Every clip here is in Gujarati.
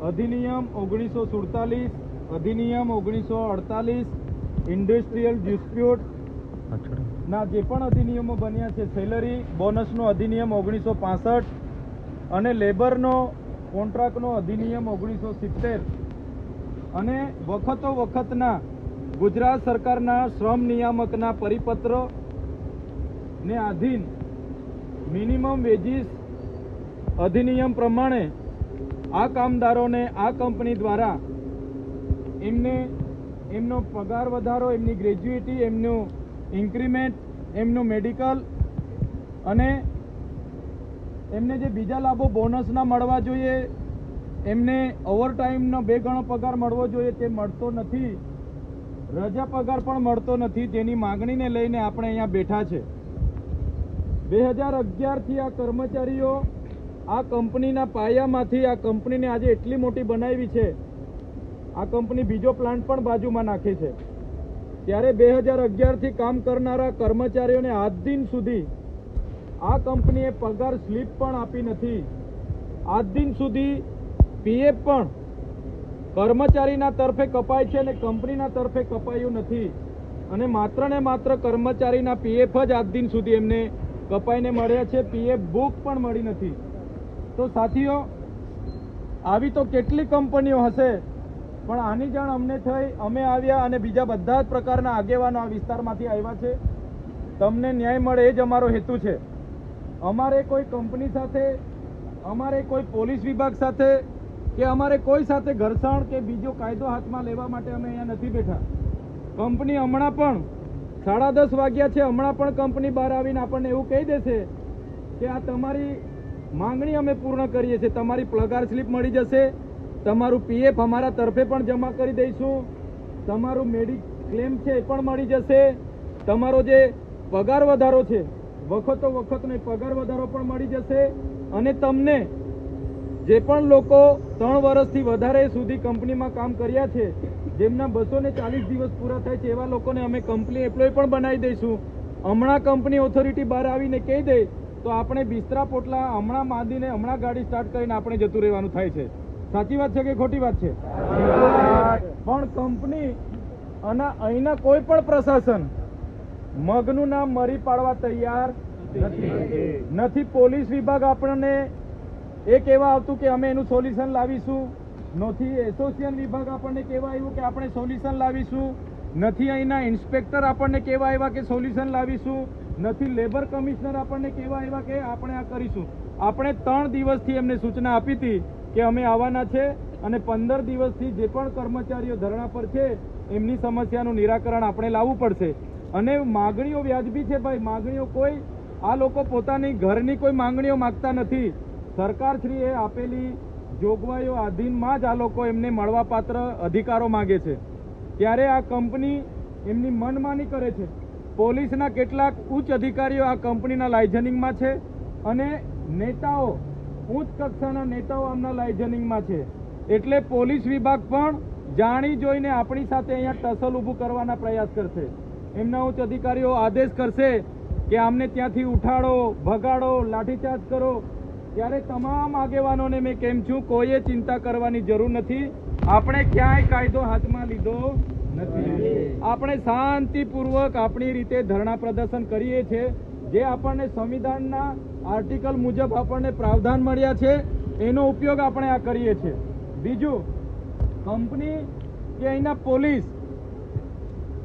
અધિનિયમ ઓગણીસો સુડતાલીસ અધિનિયમ ઓગણીસો અડતાલીસ ઇન્ડસ્ટ્રીયલ ડિસ્પ્યુટ ના જે પણ અધિનિયમો બન્યા છે, સેલરી, બોનસનો અધિનિયમ ઓગણીસો પાસઠ અને લેબરનો કોન્ટ્રાક્ટનો અધિનિયમ ઓગણીસો સિત્તેર અને વખતો વખતના ગુજરાત સરકારના શ્રમ નિયામકના પરિપત્ર ને આધીન મિનિમમ વેજીસ અધિનિયમ પ્રમાણે આ કામદારોને આ કંપની દ્વારા એમને એમનો પગાર વધારો, એમની ગ્રેજ્યુએટી એમનું ઇન્ક્રીમેન્ટ એમનું મેડિકલ અને એમને જે બીજા લાભો બોનસના મળવા જોઈએ, એમને ઓવરટાઈમનો બે ગણો પગાર મળવો જોઈએ તે મળતો નથી. રજા પગાર પણ મળતો નથી, તેની માગણીને લઈને આપણે અહીંયા બેઠા છે. બે હજાર અગિયારથી આ કર્મચારીઓ આ કંપનીના પાયામાંથી આ કંપનીને આજે એટલી મોટી બનાવી છે. આ કંપની બીજો પ્લાન્ટ પણ બાજુમાં નાખે છે. ત્યારે બે હજાર અગિયારથી કામ કરનારા કર્મચારીઓને આજ દિન સુધી આ કંપનીએ પગાર સ્લીપ પણ આપી નથી. આજ દિન સુધી પીએફ પણ કર્મચારીના તરફે કપાય છે અને કંપનીના તરફે કપાયું નથી. અને માત્ર ને માત્ર કર્મચારીના પીએફ જ આજ દિન સુધી એમને કપાઈને મળ્યા છે. પીએફ બુક પણ મળી નથી. તો સાથીઓ, આવી તો કેટલી કંપનીઓ હશે, પણ આની જાણ અમને થઈ, અમે આવ્યા અને બીજા બધા જ પ્રકારના આગેવાનો આ વિસ્તારમાંથી આવ્યા છે. તમને ન્યાય મળે એ જ અમારો હેતુ છે. અમારે કોઈ કંપની સાથે, અમારે કોઈ પોલીસ વિભાગ સાથે, કે અમારે કોઈ સાથે ઘર્ષણ કે બીજો કાયદો હાથમાં લેવા માટે અમે અહીંયા નથી બેઠા. કંપની હમણાં પણ, સાડા દસ વાગ્યા છે, હમણાં પણ કંપની બહાર આવીને આપણને એવું કહી દેશે કે આ તમારી માંગણી અમે પૂર્ણ કરીએ છીએ. તમારી પગાર સ્લીપ મળી જશે. તમારું પીએફ અમારા તરફે પણ જમા કરી દઈશું. તમારું મેડિક ક્લેમ છે એ પણ મળી જશે. તમારો જે પગાર વધારો છે, વખતો વખતનો પગાર વધારો પણ મળી જશે. અને તમને જે પણ લોકો ત્રણ વર્ષથી વધારે સુધી કંપનીમાં કામ કર્યા છે, જેમના બસો ચાલીસ દિવસ પૂરા થાય છે, એવા લોકોને અમે કંપની એમ્પ્લોય પણ બનાવી દઈશું. હમણાં કંપની ઓથોરિટી બહાર આવીને કહી દે તો આપણે બિસ્તરા પોટલા હમણાં માંદીને હમણાં ગાડી સ્ટાર્ટ કરીને આપણે જતું રહેવાનું થાય છે. સાચી વાત છે કે ખોટી વાત છે? પણ કંપની અને અહીંના કોઈ પણ પ્રશાસન મગનું નામ મરી પાડવા તૈયાર નથી. પોલીસ વિભાગ આપણને એ કહેવા આવતું કે અમે એનું સોલ્યુશન લાવીશું. નથી. એસોસિએશન વિભાગ આપણને કહેવા આવ્યું કે આપણે સોલ્યુશન લાવીશું. નથી. અહીંના ઇન્સ્પેક્ટર આપણને કહેવા આવ્યા કે સોલ્યુશન લાવીશું. નથી લેબર કમિશનર આપણને કેવા એવા કે આપણે આ કરીશું. આપણે ત્રણ દિવસથી એમને સૂચના આપી હતી કે અમે આવવાના છે અને પંદર દિવસથી જે પણ કર્મચારીઓ ધરણા પર છે, એમની સમસ્યાનું નિરાકરણ આપણે લાવવું પડશે. અને માગણીઓ વ્યાજબી છે ભાઈ, માગણીઓ કોઈ, આ લોકો પોતાની ઘરની કોઈ માંગણીઓ માગતા નથી. સરકારશ્રીએ આપેલી જોગવાઈઓ આધીનમાં જ આ લોકો એમને મળવાપાત્ર અધિકારો માગે છે. ત્યારે આ કંપની એમની મનમાની કરે છે. પોલીસના કેટલાક ઉચ્ચ અધિકારીઓ આ કંપનીના લાઇઝનિંગમાં છે અને નેતાઓ, ઉચ્ચ કક્ષાના નેતાઓ આમના લાઇઝનિંગમાં છે. એટલે પોલીસ વિભાગ પણ જાણી જોઈને આપણી સાથે અહીંયા ટસલ ઊભું કરવાના પ્રયાસ કરશે. એમના ઉચ્ચ અધિકારીઓ આદેશ કરશે કે આમને ત્યાંથી ઉઠાડો, ભગાડો, લાઠીચાર્જ કરો. ત્યારે તમામ આગેવાનોને મેં કેમ છું, કોઈએ ચિંતા કરવાની જરૂર નથી. આપણે ક્યાંય કાયદો હાથમાં લીધો આપણે શાંતિપૂર્વક આપણી રીતે ધરણા પ્રદર્શન કરીએ છીએ. જે આપણને સંવિધાનના આર્ટિકલ મુજબ આપણને પ્રાવધાન મળ્યા છે, એનો ઉપયોગ આપણે આ કરીએ છીએ. બીજું, કંપની કે અહીંના પોલીસ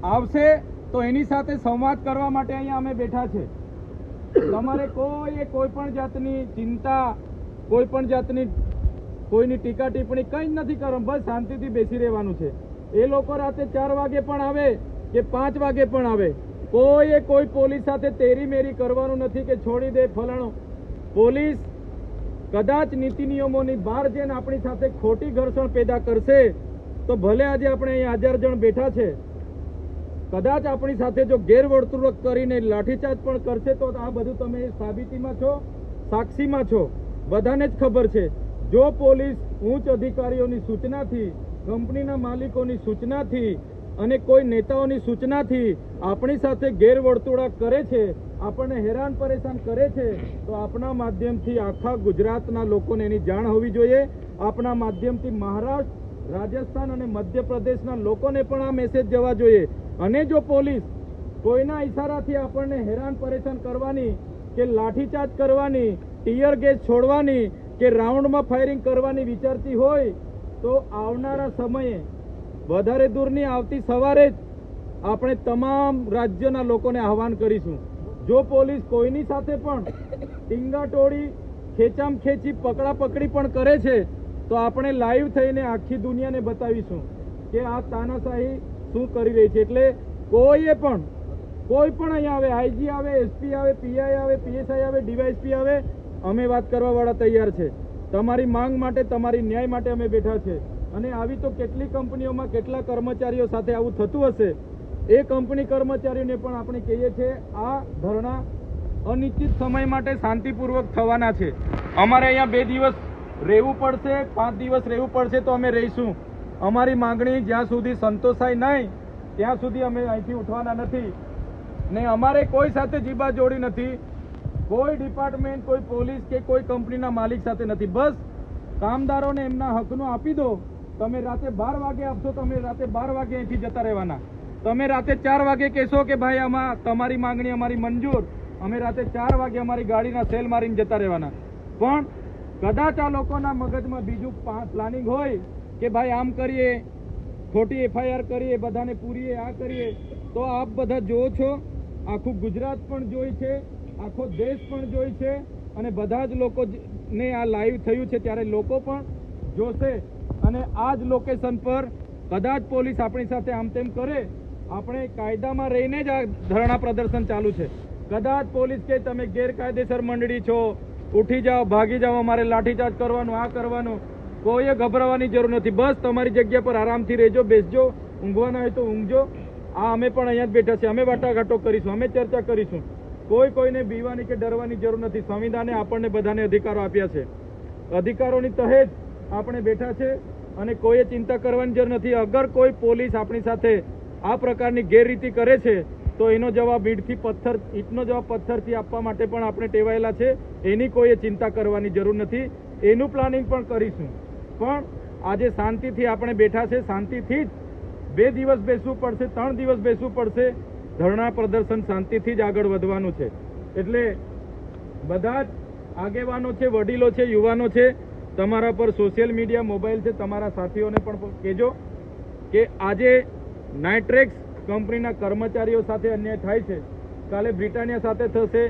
આવશે તો એની સાથે સંવાદ કરવા માટે અહીંયા અમે બેઠા છે. તમારે કોઈ કોઈ પણ જાતની ચિંતા, કોઈ પણ જાતની કોઈની ટીકા ટિપ્પણી કંઈ જ નથી કરવાનું, બસ શાંતિથી બેસી રહેવાનું છે. એ લોકો રાતે ચાર વાગે પણ આવે કે પાંચ વાગે પણ આવે. કોઈએ કોઈ પોલીસ સાથે તેરી મેરી કરવાનું નથી કે છોડી દે ફલાણો. પોલીસ કદાચ નીતિ નિયમોની બહાર જઈને આપણી સાથે ખોટી ઘર્ષણ પેદા કરશે, તો ભલે આજે આપણે અહીં હજાર જણ બેઠા છે. કદાચ આપણી સાથે જો ગેરવર્તણૂક કરીને લાઠીચાર્જ પણ કરશે, તો આ બધું તમે સાબિતીમાં છો, સાક્ષીમાં છો. બધાને જ ખબર છે. જો પોલીસ ઉચ્ચ અધિકારીઓની સૂચનાથી કંપનીના માલિકોની સૂચનાથી અને કોઈ નેતાઓની સૂચનાથી આપણી સાથે ગેરવર્તુળા કરે છે, આપણને હેરાન પરેશાન કરે છે, તો આપણા માધ્યમથી આખા ગુજરાતના લોકોને એની જાણ હોવી જોઈએ. આપણા માધ્યમથી મહારાષ્ટ્ર, રાજસ્થાન અને મધ્યપ્રદેશના લોકોને પણ આ મેસેજ જવા જોઈએ. અને જો પોલીસ કોઈના ઈશારાથી આપણને હેરાન પરેશાન કરવાની કે લાઠીચાર્જ કરવાની, ટીયર ગેસ છોડવાની કે રાઉન્ડમાં ફાયરિંગ કરવાની વિચારતી હોય તો આવનારા સમયે વધારે દૂરની આવતી સવારે જ આપણે તમામ રાજ્યના લોકોને આહવાન કરીશું. જો પોલીસ કોઈની સાથે પણ ટીંગાટોળી ખેંચામ ખેંચી પકડા પકડી પણ કરે છે, તો આપણે લાઈવ થઈને આખી દુનિયાને બતાવીશું કે આ તાનાશાહી શું કરી રહી છે. એટલે કોઈએ પણ, કોઈ પણ અહીંયા આવે, આઈજી આવે, એસપી આવે, પીઆઈ આવે, પીએસઆઈ આવે ડીવાયસપી આવે, અમે વાત કરવાવાળા તૈયાર છે. તમારી માંગ માટે, તમારી ન્યાય માટે અમે બેઠા છે. અને આવી તો કેટલી કંપનીઓમાં કેટલા કર્મચારીઓ સાથે આવું થતું હશે, એ કંપની કર્મચારીઓને પણ આપણે કહીએ છીએ, આ ધરણા અનિશ્ચિત સમય માટે શાંતિપૂર્વક થવાના છે. અમારે અહીંયા બે દિવસ રહેવું પડશે, પાંચ દિવસ રહેવું પડશે તો અમે રહીશું. અમારી માંગણી જ્યાં સુધી સંતોષાય નહીં, ત્યાં સુધી અમે અહીંથી ઉઠવાના નથી. ને અમારે કોઈ સાથે જીબા જોડી નથી. કોઈ ડિપાર્ટમેન્ટ, કોઈ પોલીસ કે કોઈ કંપનીના માલિક સાથે નથી. બસ કામદારોને એમના હકનું આપી દો. તમે રાતે બાર વાગે આપશો, તમે રાતે બાર વાગે અહીંથી જતા રહેવાના. તમે રાતે ચાર વાગે કહેશો કે ભાઈ, આમાં તમારી માંગણી અમારી મંજૂર. અમે રાતે ચાર વાગે અમારી ગાડીના સેલ મારીને જતા રહેવાના. પણ કદાચ આ લોકોના મગજમાં બીજું પ્લાનિંગ હોય કે ભાઈ, આમ કરીએ, ખોટી એફઆઈઆર કરીએ, બધાને પૂરીએ, આ કરીએ, તો આપ બધા જુઓ છો, આખું ગુજરાત પણ જોઈ છે. આખો દેશ પણ જોઈ છે અને બધા જ લોકોને આ લાઈવ થયું છે. ત્યારે લોકો પણ જોશે અને આ જ લોકેશન પર કદાચ પોલીસ આપણી સાથે આમ તેમ કરે, આપણે કાયદામાં રહીને જ આ ધરણા પ્રદર્શન ચાલુ છે. કદાચ પોલીસ કે તમે ગેરકાયદેસર મંડળી છો, ઉઠી જાઓ, ભાગી જાઓ, અમારે લાઠીચાર્જ કરવાનું, આ કરવાનું, કોઈએ ગભરાવાની જરૂર નથી. બસ તમારી જગ્યા પર આરામથી રહેજો, બેસજો, ઊંઘવાના હોય તો ઊંઘજો. આ અમે પણ અહીંયા જ બેઠા છીએ. અમે વાટાઘાટો કરીશું, અમે ચર્ચા કરીશું. કોઈ કોઈને બીવાની કે ડરવાની જરૂર નથી. સંવિધાને આપણને બધાને અધિકારો આપ્યા છે. અધિકારોની તહે જ આપણે બેઠા છે અને કોઈએ ચિંતા કરવાની જરૂર નથી. અગર કોઈ પોલીસ આપણી સાથે આ પ્રકારની ગેરરીતિ કરે છે, તો એનો જવાબ ઈંટથી પથ્થર, ઈંટનો જવાબ પથ્થરથી આપવા માટે પણ આપણે ટેવાયેલા છે. એની કોઈએ ચિંતા કરવાની જરૂર નથી. એનું પ્લાનિંગ પણ કરીશું. પણ આજે શાંતિથી આપણે બેઠા છે. શાંતિથી જ બે દિવસ બેસવું પડશે, ત્રણ દિવસ બેસવું પડશે. ધરણા પ્રદર્શન શાંતિથી જ આગળ વધવાનું છે. એટલે બધા જ આગેવાનો છે, વડીલો છે, યુવાનો છે, તમારા પર સોશિયલ મીડિયા મોબાઈલ છે, તમારા સાથીઓને પણ કહેજો કે આજે નાઇટ્રેક્સ કંપનીના કર્મચારીઓ સાથે અન્યાય થાય છે. કાલે બ્રિટાનિયા સાથે થશે,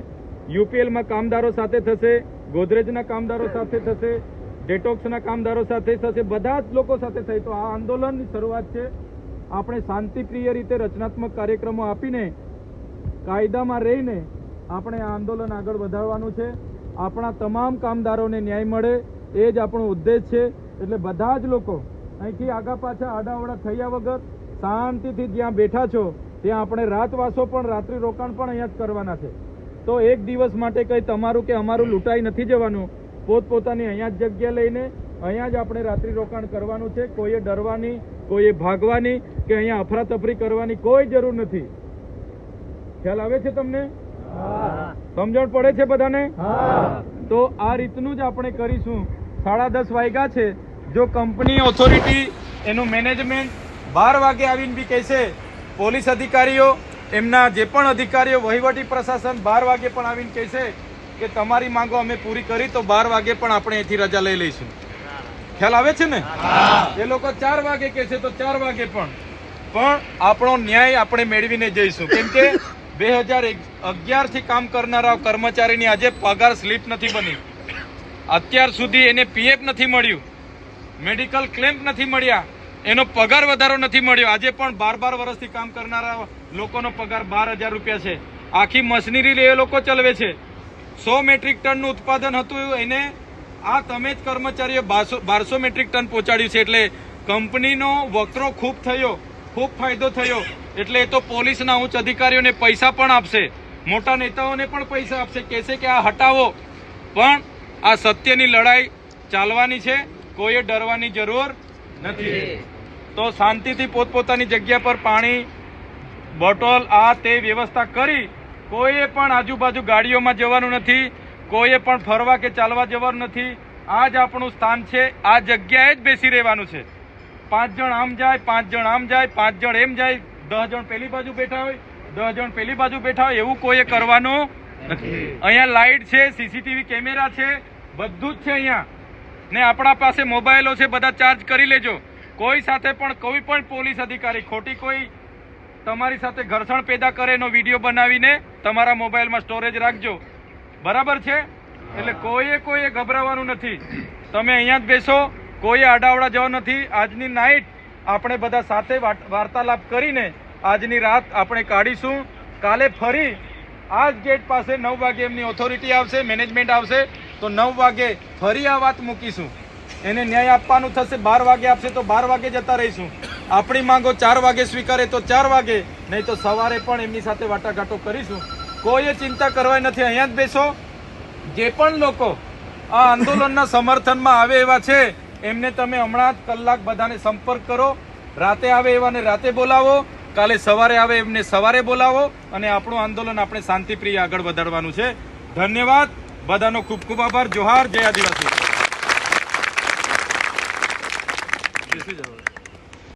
યુપીએલમાં કામદારો સાથે થશે, ગોદરેજના કામદારો સાથે થશે ડેટોક્સના કામદારો સાથે થશે, બધા જ લોકો સાથે થઈ તો આ આંદોલનની શરૂઆત છે. આપણે શાંતિપ્રિય રીતે રચનાત્મક કાર્યક્રમો આપીને, કાયદામાં રહીને આપણે આ આંદોલન આગળ વધારવાનું છે. આપણા તમામ કામદારોને ન્યાય મળે, એ જ આપણો ઉદ્દેશ છે. એટલે બધા જ લોકો અહીંથી આગા પાછા આડાવડા થયા વગર શાંતિથી જ્યાં બેઠા છો, ત્યાં આપણે રાતવાસો પણ, રાત્રિ રોકાણ પણ અહીંયા જ કરવાના છે. તો એક દિવસ માટે કંઈ તમારું કે અમારું લૂંટાઈ નથી જવાનું. પોતપોતાની અહીંયા જ જગ્યા લઈને અહીંયા જ આપણે રાત્રિ રોકાણ કરવાનું છે. કોઈએ ડરવાની કોઈએ ભાગવાની કે અહીંયા અફરાતફરી કરવાની કોઈ જરૂર નથી. ખ્યાલ આવે છે તમને? સમજણ પડે છે બધાને? તો આ રીતનું જ આપણે કરીશું. સાડા દસ વાગ્યા છે. જો કંપની ઓથોરિટી એનું મેનેજમેન્ટ બાર વાગે આવીને બી કહેશે પોલીસ અધિકારીઓ એમના જે પણ અધિકારીઓ વહીવટી પ્રશાસન બાર વાગે પણ આવીને કહેશે કે તમારી માંગો અમે પૂરી કરી તો બાર વાગે પણ આપણે અહીંથી રજા લઈ લઈશું. ખ્યાલ આવે છે ને? એ લોકો ચાર વાગે કહેશે તો ચાર વાગે પણ. પણ આપણો ન્યાય આપણે મેળવીને જઈશું. કેમ કે બે હજાર અગિયારથી કામ કરનારા કર્મચારીની આજે પગાર સ્લીપ નથી બની. અત્યાર સુધી એને પીએફ નથી મળ્યું. મેડિકલ ક્લેમ નથી મળ્યા. એનો પગાર વધારો નથી મળ્યો. આજે પણ બાર બાર વર્ષથી કામ કરનારા લોકોનો પગાર બાર હજાર રૂપિયા છે. આખી મશીનરી એ લોકો ચલાવે છે. સો મેટ્રિક ટનનું ઉત્પાદન હતું, એને આ તમે જ કર્મચારીઓ બારસો બારસો મેટ્રિક ટન પહોંચાડ્યું છે એટલે કંપનીનો વકરો ખૂબ થયો, ખૂબ ફાયદો થયો. એટલે એ તો પોલીસના ઉચ્ચ અધિકારીઓને પૈસા પણ આપશે. મોટા નેતાઓને પણ પૈસા આપશે. કહેશે કે આ હટાવો. પણ આ સત્યની લડાઈ ચાલવાની છે. કોઈએ ડરવાની જરૂર નથી. તો શાંતિથી પોતપોતાની જગ્યા પર પાણી, બોટલ આ તે વ્યવસ્થા કરી. કોઈએ પણ આજુબાજુ ગાડીઓમાં જવાનું નથી. કોઈએ પણ ફરવા કે ચાલવા જવાનું નથી આ જ આપણું સ્થાન છે, આ જગ્યાએ જ બેસી રહેવાનું છે. પાંચ જણ આમ જાય, પાંચ જણ આમ જાય, પાંચ જણ એમ જાય, દસ જણ પેલી બાજુ બેઠા હોય, દસ જણ પેલી બાજુ બેઠા હોય, એવું કોઈએ કરવાનું નથી. અહીંયા લાઇટ છે, સીસીટીવી કેમેરા છે, બધું જ છે અહીંયા. ને આપણા પાસે મોબાઈલો છે, બધા ચાર્જ કરી લેજો. કોઈ સાથે પણ, કોઈ પણ પોલીસ અધિકારી, ખોટી કોઈ તમારી સાથે ઘર્ષણ પેદા કરે એનો વીડિયો બનાવીને તમારા મોબાઈલમાં સ્ટોરેજ રાખજો. બરાબર છે? એટલે કોઈએ કોઈએ ગભરાવાનું નથી. તમે અહીંયા જ બેસો, કોઈએ આડાવડા જવા નથી. આજની નાઇટ આપણે બધા સાથે વાર્તાલાપ કરીને આજની રાત આપણે કાઢીશું. કાલે ફરી આ જ ગેટ પાસે નવ વાગે એમની ઓથોરિટી આવશે મેનેજમેન્ટ આવશે, તો નવ વાગે ફરી આ વાત મૂકીશું. એને ન્યાય આપવાનું થશે, બાર વાગે આપશે, તો બાર વાગે જતા રહીશું. આપણી માંગો ચાર વાગે સ્વીકારે તો ચાર વાગે, નહીં તો સવારે પણ એમની સાથે વાટાઘાટો કરીશું. કોઈએ ચિંતા કરવાની નથી. અહીંયા જ બેસો. જે પણ લોકો આ આંદોલનના સમર્થનમાં આવે એવા છે, એમને તમે હમણાં જ કલાક બધાને સંપર્ક કરો. રાતે આવે એવાને રાતે બોલાવો. કાલે સવારે આવે એમને સવારે બોલાવો અને આપણું આંદોલન આપણે શાંતિપ્રિય આગળ વધારવાનું છે. ધન્યવાદ. બધાનો ખૂબ ખૂબ આભાર. જોહાર. જય આદિવાસી.